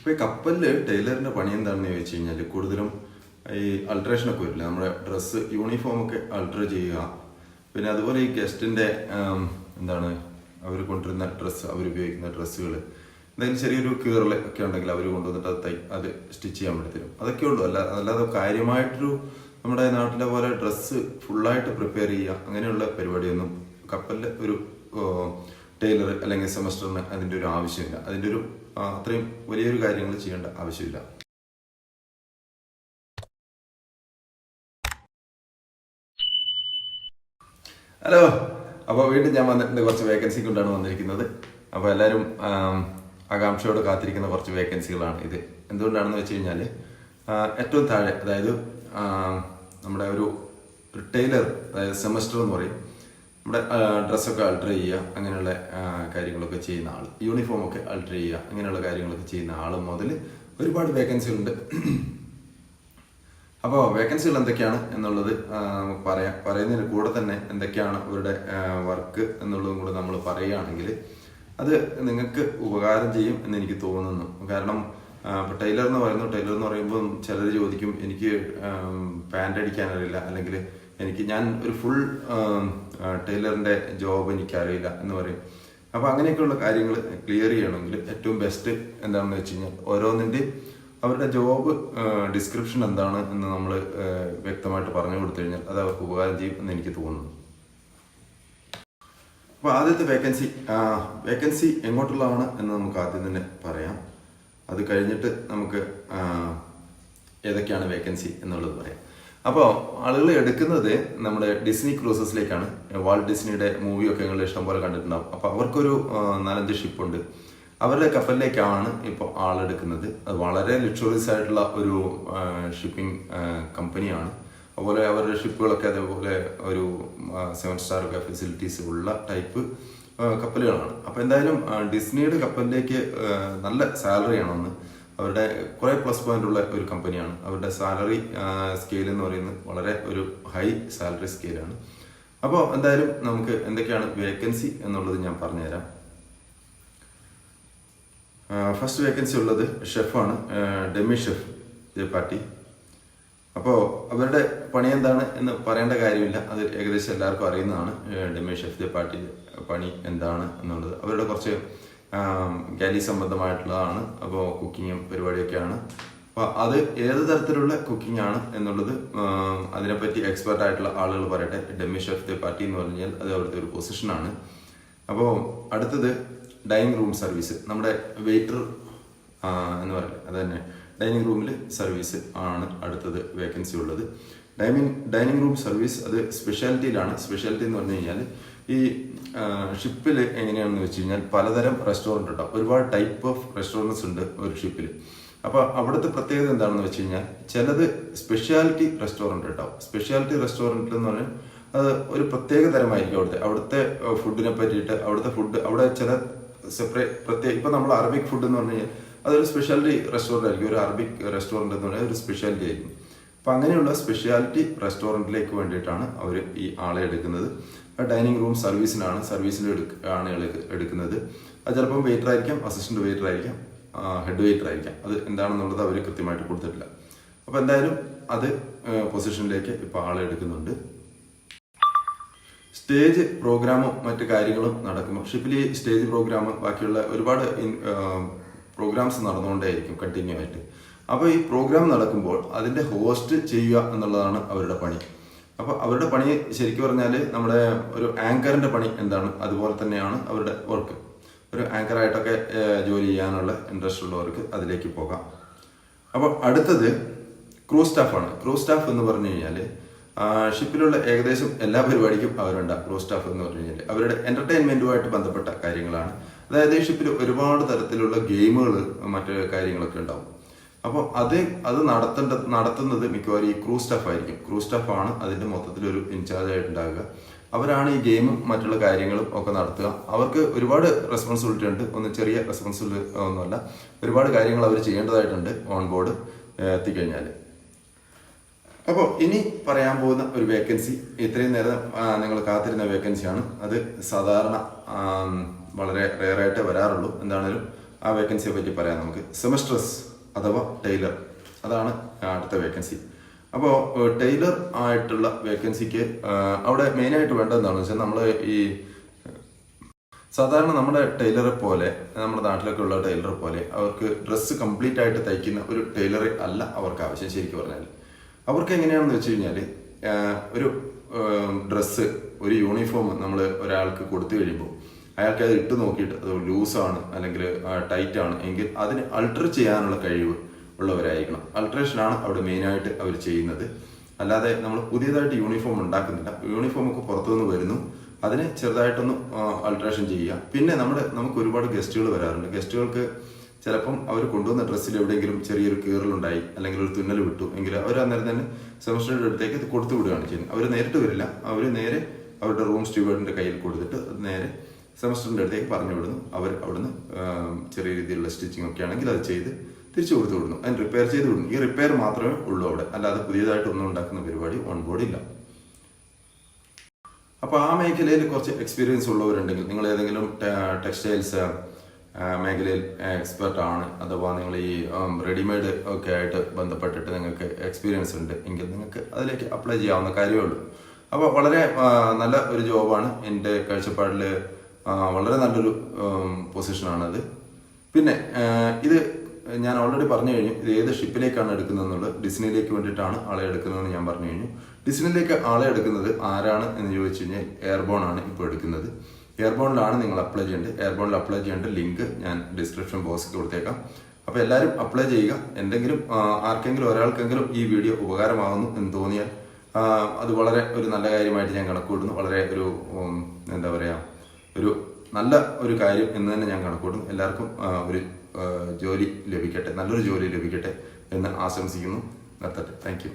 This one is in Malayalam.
അപ്പോൾ ഈ കപ്പലിൽ ടൈലറിന്റെ പണി എന്താണെന്ന് ചോദിച്ചു കഴിഞ്ഞാൽ കൂടുതലും ഈ അൾട്രേഷനൊക്കെ വരില്ല? നമ്മുടെ ഡ്രസ്സ് യൂണിഫോം ഒക്കെ അൾട്ടർ ചെയ്യുക. പിന്നെ അതുപോലെ ഈ ഗസ്റ്റിന്റെ എന്താണ് അവർ കൊണ്ടുവരുന്ന ഡ്രസ്സ് അവർ ഉപയോഗിക്കുന്ന ഡ്രസ്സുകൾ എന്തെങ്കിലും ചെറിയൊരു കീറൽ ഒക്കെ ഉണ്ടെങ്കിൽ അവർ കൊണ്ടുവന്നിട്ട് അത് അത് സ്റ്റിച്ച് ചെയ്യാൻ വേണ്ടി തരും. അതൊക്കെ ഉള്ളൂ. അല്ല അല്ലാതെ കാര്യമായിട്ടൊരു നമ്മുടെ നാട്ടിലെ പോലെ ഡ്രസ്സ് ഫുള്ളായിട്ട് പ്രിപ്പയർ ചെയ്യുക അങ്ങനെയുള്ള പരിപാടിയൊന്നും കപ്പലിൽ ഒരു ടൈലർ അല്ലെങ്കിൽ സെമസ്റ്ററിന് അതിന്റെ ഒരു ആവശ്യമില്ല. അതിന്റെ ഒരു അത്രയും വലിയൊരു കാര്യങ്ങൾ ചെയ്യേണ്ട ആവശ്യമില്ല. ഹലോ അപ്പോൾ വീണ്ടും ഞാൻ വന്നിട്ടുണ്ട് കുറച്ച് വേക്കൻസി കൊണ്ടാണ് വന്നിരിക്കുന്നത്. അപ്പോൾ എല്ലാവരും ആകാംക്ഷയോട് കാത്തിരിക്കുന്ന കുറച്ച് വേക്കൻസികളാണ് ഇത്. എന്തുകൊണ്ടാണെന്ന് വെച്ച് കഴിഞ്ഞാൽ ഏറ്റവും താഴെ അതായത് നമ്മുടെ ഒരു ടൈലർ അതായത് സെമസ്റ്റർ എന്ന് പറയും. നമ്മുടെ ഡ്രസ്സൊക്കെ അൾട്ടർ ചെയ്യുക അങ്ങനെയുള്ള കാര്യങ്ങളൊക്കെ ചെയ്യുന്ന ആൾ യൂണിഫോം ഒക്കെ അൾട്ടർ ചെയ്യുക അങ്ങനെയുള്ള കാര്യങ്ങളൊക്കെ ചെയ്യുന്ന ആൾ മുതൽ ഒരുപാട് വേക്കൻസികളുണ്ട് അപ്പോൾ വേക്കൻസികൾ എന്തൊക്കെയാണ് എന്നുള്ളത് നമുക്ക് പറയാം. പറയുന്നതിന് കൂടെ തന്നെ എന്തൊക്കെയാണ് അവരുടെ വർക്ക് എന്നുള്ളതും കൂടെ നമ്മൾ പറയുകയാണെങ്കിൽ അത് നിങ്ങൾക്ക് ഉപകാരം ചെയ്യും എന്ന് എനിക്ക് തോന്നുന്നു. കാരണം ഇപ്പോൾ ടൈലർ എന്ന് പറയുന്നു ടൈലർ എന്ന് പറയുമ്പോൾ ചിലർ ചോദിക്കും എനിക്ക് പാന്റ് അടിക്കാൻ അറിയില്ല അല്ലെങ്കിൽ എനിക്ക് ഞാൻ ഒരു ഫുൾ ടൈലറിന്റെ ജോബ് എനിക്കറിയില്ല എന്ന് പറയും. അപ്പോൾ അങ്ങനെയൊക്കെയുള്ള കാര്യങ്ങൾ ക്ലിയർ ചെയ്യണമെങ്കിൽ ഏറ്റവും ബെസ്റ്റ് എന്താണെന്ന് വെച്ച് കഴിഞ്ഞാൽ ഓരോന്നിന്റെയും അവരുടെ ജോബ് ഡിസ്ക്രിപ്ഷൻ എന്താണ് എന്ന് നമ്മൾ വ്യക്തമായിട്ട് പറഞ്ഞു കൊടുത്തു കഴിഞ്ഞാൽ അത് അവർക്ക് ഉപകാരം ചെയ്യും എന്ന് എനിക്ക് തോന്നുന്നു. അപ്പോൾ ആദ്യത്തെ വേക്കൻസി വേക്കൻസി എങ്ങോട്ടുള്ളതാണ് എന്ന് നമുക്ക് ആദ്യം തന്നെ പറയാം. അത് കഴിഞ്ഞിട്ട് നമുക്ക് ഏതൊക്കെയാണ് വേക്കൻസി എന്നുള്ളത് പറയാം. അപ്പോൾ ആളുകൾ എടുക്കുന്നത് നമ്മുടെ ഡിസ്നി ക്രൂസസിലേക്കാണ് വാൾട്ട് ഡിസ്നിയുടെ മൂവിയൊക്കെ നിങ്ങൾ ഇഷ്ടംപോലെ കണ്ടിട്ടുണ്ടാവും. അപ്പോൾ അവർക്കൊരു നാലഞ്ച് ഷിപ്പുണ്ട് അവരുടെ കപ്പലിലേക്കാണ് ഇപ്പോൾ ആളെടുക്കുന്നത്. അത് വളരെ ലക്ഷറീസ് ആയിട്ടുള്ള ഒരു ഷിപ്പിംഗ് കമ്പനിയാണ് അതുപോലെ അവരുടെ ഷിപ്പുകളൊക്കെ അതേപോലെ ഒരു സെവൻ സ്റ്റാർ ഒക്കെ ഫെസിലിറ്റീസ് ഉള്ള ടൈപ്പ് കപ്പലുകളാണ്. അപ്പോൾ എന്തായാലും ഡിസ്നിയുടെ കപ്പലിലേക്ക് നല്ല സാലറി ആണെന്ന് അവരുടെ കുറേ പ്ലസ് പോയിന്റ് ഉള്ള ഒരു കമ്പനിയാണ് അവരുടെ സാലറി സ്കെയിൽ എന്ന് പറയുന്നത് വളരെ ഒരു ഹൈ സാലറി സ്കെയിലാണ് അപ്പോൾ എന്തായാലും നമുക്ക് എന്തൊക്കെയാണ് വേക്കൻസി എന്നുള്ളത് ഞാൻ പറഞ്ഞുതരാം. ഫസ്റ്റ് വേക്കൻസി ഉള്ളത് ഷെഫാണ് ഡെമി ഷെഫ് ജപ്പാട്ടി അപ്പോൾ അവരുടെ പണി എന്താണ് എന്ന് പറയേണ്ട കാര്യമില്ല. അത് ഏകദേശം എല്ലാവർക്കും അറിയുന്നതാണ് ഡെമി ഷെഫ് പാർട്ടി പണി എന്താണ് എന്നുള്ളത്. അവരുടെ കുറച്ച് ഗാലി സംബന്ധമായിട്ടുള്ളതാണ്. അപ്പോൾ കുക്കിങ്ങും പരിപാടിയൊക്കെയാണ്. അപ്പോൾ അത് ഏത് തരത്തിലുള്ള കുക്കിംഗ് ആണ് എന്നുള്ളത് അതിനെപ്പറ്റി എക്സ്പെർട്ട് ആയിട്ടുള്ള ആളുകൾ പറയട്ടെ. ഡെമി ഷെഫ് ദ പാർട്ടി എന്ന് പറഞ്ഞാൽ അത് അവിടുത്തെ ഒരു പൊസിഷനാണ് അപ്പോൾ അടുത്തത് ഡൈനിങ് റൂം സർവീസ് നമ്മുടെ വെയിറ്റർ എന്ന് പറയുന്നത് അത് തന്നെ. ഡൈനിങ് റൂമിൽ സർവീസ് ആണ് അടുത്തത് വേക്കൻസി ഉള്ളത്. ഡൈനിങ് ഡൈനിങ് റൂം സർവീസ് അത് സ്പെഷ്യാലിറ്റിയിലാണ് സ്പെഷ്യാലിറ്റി എന്ന് പറഞ്ഞു കഴിഞ്ഞാൽ ഈ ഷിപ്പിൽ എങ്ങനെയാണെന്ന് വെച്ച് കഴിഞ്ഞാൽ പലതരം റെസ്റ്റോറന്റ് ഉണ്ടാവും ഒരുപാട് ടൈപ്പ് ഓഫ് റെസ്റ്റോറന്റ്സ് ഉണ്ട് ഒരു ഷിപ്പിൽ അപ്പോൾ അവിടുത്തെ പ്രത്യേകത എന്താണെന്ന് വെച്ച് കഴിഞ്ഞാൽ ചിലത് സ്പെഷ്യാലിറ്റി റെസ്റ്റോറന്റ് ഉണ്ടാവും സ്പെഷ്യാലിറ്റി റെസ്റ്റോറന്റ് എന്ന് പറഞ്ഞാൽ അത് ഒരു പ്രത്യേക തരമായിരിക്കും അവിടുത്തെ. അവിടുത്തെ ഫുഡിനെ പറ്റിയിട്ട് അവിടുത്തെ ഫുഡ് അവിടെ ചില സെപ്പറേറ്റ് പ്രത്യേക ഇപ്പം നമ്മൾ അറബിക് ഫുഡ് എന്ന് പറഞ്ഞു കഴിഞ്ഞാൽ അതൊരു സ്പെഷ്യാലിറ്റി റെസ്റ്റോറന്റ് ആയിരിക്കും. ഒരു അറബിക് റെസ്റ്റോറന്റ് എന്ന് പറഞ്ഞാൽ ഒരു സ്പെഷ്യാലിറ്റി ആയിരിക്കും. അപ്പം അങ്ങനെയുള്ള സ്പെഷ്യാലിറ്റി റെസ്റ്റോറന്റിലേക്ക് വേണ്ടിയിട്ടാണ് അവർ ഈ ആളെ എടുക്കുന്നത്. ഡൈനിങ് റൂം സർവീസിനാണ് സർവീസിൽ ആണ് എടുക്കുന്നത്. അത് ചിലപ്പം വെയിറ്റർ ആയിരിക്കാം അസിസ്റ്റന്റ് വെയിറ്റർ ആയിരിക്കാം ഹെഡ് വെയിറ്റർ ആയിരിക്കാം അത് എന്താണെന്നുള്ളത് അവർ കൃത്യമായിട്ട് കൊടുത്തിട്ടില്ല. അപ്പോൾ എന്തായാലും അത് പൊസിഷനിലേക്ക് ഇപ്പോൾ ആളെ എടുക്കുന്നുണ്ട്. സ്റ്റേജ് പ്രോഗ്രാമും മറ്റു കാര്യങ്ങളും നടക്കും ഷിപ്പിൽ ഈ സ്റ്റേജ് പ്രോഗ്രാം ബാക്കിയുള്ള ഒരുപാട് പ്രോഗ്രാംസ് നടന്നുകൊണ്ടേയിരിക്കും കണ്ടിന്യൂ ആയിട്ട്. അപ്പോൾ ഈ പ്രോഗ്രാം നടക്കുമ്പോൾ അതിന്റെ ഹോസ്റ്റ് ചെയ്യുക എന്നുള്ളതാണ് അവരുടെ പണി. അപ്പോൾ അവരുടെ പണി ശരിക്കും പറഞ്ഞാൽ നമ്മുടെ ഒരു ആങ്കറിന്റെ പണി എന്താണ്? അതുപോലെ തന്നെയാണ് അവരുടെ വർക്ക് ഒരു ആങ്കറായിട്ടൊക്കെ ജോലി ചെയ്യാനുള്ള ഇൻട്രസ്റ്റ് ഉള്ളവർക്ക് അതിലേക്ക് പോകാം. അപ്പോൾ അടുത്തത് ക്രൂ സ്റ്റാഫാണ് ക്രൂ സ്റ്റാഫ് എന്ന് പറഞ്ഞു കഴിഞ്ഞാൽ ഷിപ്പിലുള്ള ഏകദേശം എല്ലാ പരിപാടിക്കും അവരുണ്ട് ക്രൂ സ്റ്റാഫ് എന്ന് പറഞ്ഞു കഴിഞ്ഞാൽ അവരുടെ എന്റർടൈൻമെന്റുമായിട്ട് ബന്ധപ്പെട്ട കാര്യങ്ങളാണ്. അതായത് ഷിപ്പിൽ ഒരുപാട് തരത്തിലുള്ള ഗെയിമുകൾ മറ്റു കാര്യങ്ങളൊക്കെ ഉണ്ടാവും. അപ്പോൾ അത് അത് നടത്തേണ്ട നടത്തുന്നത് മിക്കവാറും ഈ ക്രൂ സ്റ്റാഫ് ആയിരിക്കും. ക്രൂ അതിന്റെ മൊത്തത്തിൽ ഒരു ഇൻചാർജ് ആയിട്ടുണ്ടാകുക അവരാണ് ഈ ഗെയിമും മറ്റുള്ള കാര്യങ്ങളും ഒക്കെ നടത്തുക. അവർക്ക് ഒരുപാട് റെസ്പോൺസിബിലിറ്റി ഉണ്ട്. ഒന്ന് ചെറിയ റെസ്പോൺസിബിലിറ്റി ഒന്നുമല്ല. ഒരുപാട് കാര്യങ്ങൾ അവർ ചെയ്യേണ്ടതായിട്ടുണ്ട് ഓൺ ബോർഡ് എത്തിക്കഴിഞ്ഞാൽ അപ്പോൾ ഇനി പറയാൻ പോകുന്ന ഒരു വേക്കൻസി ഇത്രയും നേരം നിങ്ങൾ കാത്തിരുന്ന വേക്കൻസിയാണ് അത് സാധാരണ വളരെ റെയറായിട്ട് വരാറുള്ളൂ. എന്താണേലും ആ വേക്കൻസിയെ പറ്റി പറയാം നമുക്ക്. സെമസ്ട്രസ് അഥവാ ടൈലർ. അതാണ് അടുത്ത വേക്കൻസി. അപ്പോൾ ടൈലർ ആയിട്ടുള്ള വേക്കൻസിക്ക് അവിടെ മെയിനായിട്ട് വേണ്ടതെന്താണെന്ന് വെച്ചാൽ നമ്മൾ ഈ സാധാരണ നമ്മുടെ ടൈലറെ പോലെ നമ്മുടെ നാട്ടിലൊക്കെ ഉള്ള ടൈലറെ പോലെ അവർക്ക് ഡ്രസ്സ് കംപ്ലീറ്റ് ആയിട്ട് തയ്ക്കുന്ന ഒരു ടൈലറെ അല്ല അവർക്ക് ആവശ്യം ശരിക്കും പറഞ്ഞാൽ അവർക്ക് എങ്ങനെയാണെന്ന് വെച്ച് കഴിഞ്ഞാൽ ഒരു ഡ്രസ്സ് ഒരു യൂണിഫോം നമ്മൾ ഒരാൾക്ക് കൊടുത്തു കഴിയുമ്പോൾ അയാൾക്ക് അത് ഇട്ട് നോക്കിയിട്ട് അത് ലൂസാണ് അല്ലെങ്കിൽ ടൈറ്റ് ആണ് എങ്കിൽ അതിന് അൾട്ടർ ചെയ്യാനുള്ള കഴിവ് ഉള്ളവരായിരിക്കണം. അൾട്രേഷനാണ് അവിടെ മെയിനായിട്ട് അവർ ചെയ്യുന്നത്. അല്ലാതെ നമ്മൾ പുതിയതായിട്ട് യൂണിഫോം ഉണ്ടാക്കുന്നില്ല. യൂണിഫോം ഒക്കെ പുറത്തുനിന്ന് വരുന്നു. അതിന് ചെറുതായിട്ടൊന്ന് അൾട്രേഷൻ ചെയ്യുക. പിന്നെ നമ്മുടെ നമുക്ക് ഒരുപാട് ഗസ്റ്റുകൾ വരാറുണ്ട്. ഗസ്റ്റുകൾക്ക് ചിലപ്പം അവർ കൊണ്ടുവന്ന ഡ്രസ്സിൽ എവിടെയെങ്കിലും ചെറിയൊരു കീറലുണ്ടായി അല്ലെങ്കിൽ ഒരു തുന്നൽ വിട്ടു എങ്കിൽ അവർ അന്നേരം തന്നെ സെമസ്റ്ററിന്റെ അടുത്തേക്ക് ഇത് കൊടുത്തു വിടുകയാണ് ചെയ്യുന്നത്. അവർ നേരിട്ട് വരില്ല. അവർ നേരെ അവരുടെ റൂം സ്റ്റുവേഡിന്റെ കയ്യിൽ കൊടുത്തിട്ട് നേരെ സെമസ്റ്ററിന്റെ അടുത്തേക്ക് പറഞ്ഞു വിടുന്നു. അവർ അവിടുന്ന് ചെറിയ രീതിയിലുള്ള സ്റ്റിച്ചിങ് ഒക്കെ ആണെങ്കിൽ അത് ചെയ്ത് തിരിച്ചു കൊടുത്തു വിടുന്നു. അതിന് റിപ്പയർ ചെയ്ത് വിടുന്നു. ഈ റിപ്പയർ മാത്രമേ ഉള്ളൂ അവിടെ. അല്ലാതെ പുതിയതായിട്ട് ഒന്നും ഉണ്ടാക്കുന്ന പരിപാടി ഓൺ ബോർഡ് ഇല്ല. അപ്പോൾ ആ മേഖലയിൽ കുറച്ച് എക്സ്പീരിയൻസ് ഉള്ളവരുണ്ടെങ്കിൽ നിങ്ങൾ ഏതെങ്കിലും ടെക്സ്റ്റൈൽസ് മേഖലയിൽ എക്സ്പെർട്ട് ആണ് അഥവാ നിങ്ങൾ ഈ റെഡിമെയ്ഡ് ഒക്കെ ആയിട്ട് ബന്ധപ്പെട്ടിട്ട് നിങ്ങൾക്ക് എക്സ്പീരിയൻസ് ഉണ്ട് എങ്കിൽ നിങ്ങൾക്ക് അതിലേക്ക് അപ്ലൈ ചെയ്യാവുന്ന കാര്യമേ ഉള്ളൂ. അപ്പോൾ വളരെ നല്ല ഒരു ജോബാണ് എന്റെ കാഴ്ചപ്പാടിൽ വളരെ നല്ലൊരു പൊസിഷനാണത് പിന്നെ ഇത് ഞാൻ ഓൾറെഡി പറഞ്ഞു കഴിഞ്ഞു. ഇത് ഏത് ഷിപ്പിലേക്കാണ് എടുക്കുന്നതെന്നുള്ളത്. ഡിസ്നിയിലേക്ക് വേണ്ടിയിട്ടാണ് ആളെ എടുക്കുന്നതെന്ന് ഞാൻ പറഞ്ഞു കഴിഞ്ഞു. ഡിസ്നിയിലേക്ക് ആളെ എടുക്കുന്നത് ആരാണ് എന്ന് ചോദിച്ചു കഴിഞ്ഞാൽ എയർബോൺ ആണ് ഇപ്പോൾ എടുക്കുന്നത്. എയർബോണിലാണ് നിങ്ങൾ അപ്ലൈ ചെയ്യേണ്ടത്. എയർബോണിൽ അപ്ലൈ ചെയ്യേണ്ട ലിങ്ക് ഞാൻ ഡിസ്ക്രിപ്ഷൻ ബോക്സിൽ കൊടുത്തേക്കാം. അപ്പോൾ എല്ലാവരും അപ്ലൈ ചെയ്യുക. എന്തെങ്കിലും ആർക്കെങ്കിലും ഒരാൾക്കെങ്കിലും ഈ വീഡിയോ ഉപകാരമാകുന്നു എന്ന് തോന്നിയാൽ അത് വളരെ ഒരു നല്ല കാര്യമായിട്ട് ഞാൻ കണക്കൂട്ടുന്നു വളരെ ഒരു എന്താ പറയുക ഒരു നല്ല ഒരു കാര്യം എന്ന് തന്നെ ഞാൻ കണക്കൂട്ടും എല്ലാവർക്കും ഒരു ജോലി ലഭിക്കട്ടെ നല്ലൊരു ജോലി ലഭിക്കട്ടെ എന്ന് ആശംസിക്കുന്നു. നിർത്തട്ടെ. താങ്ക്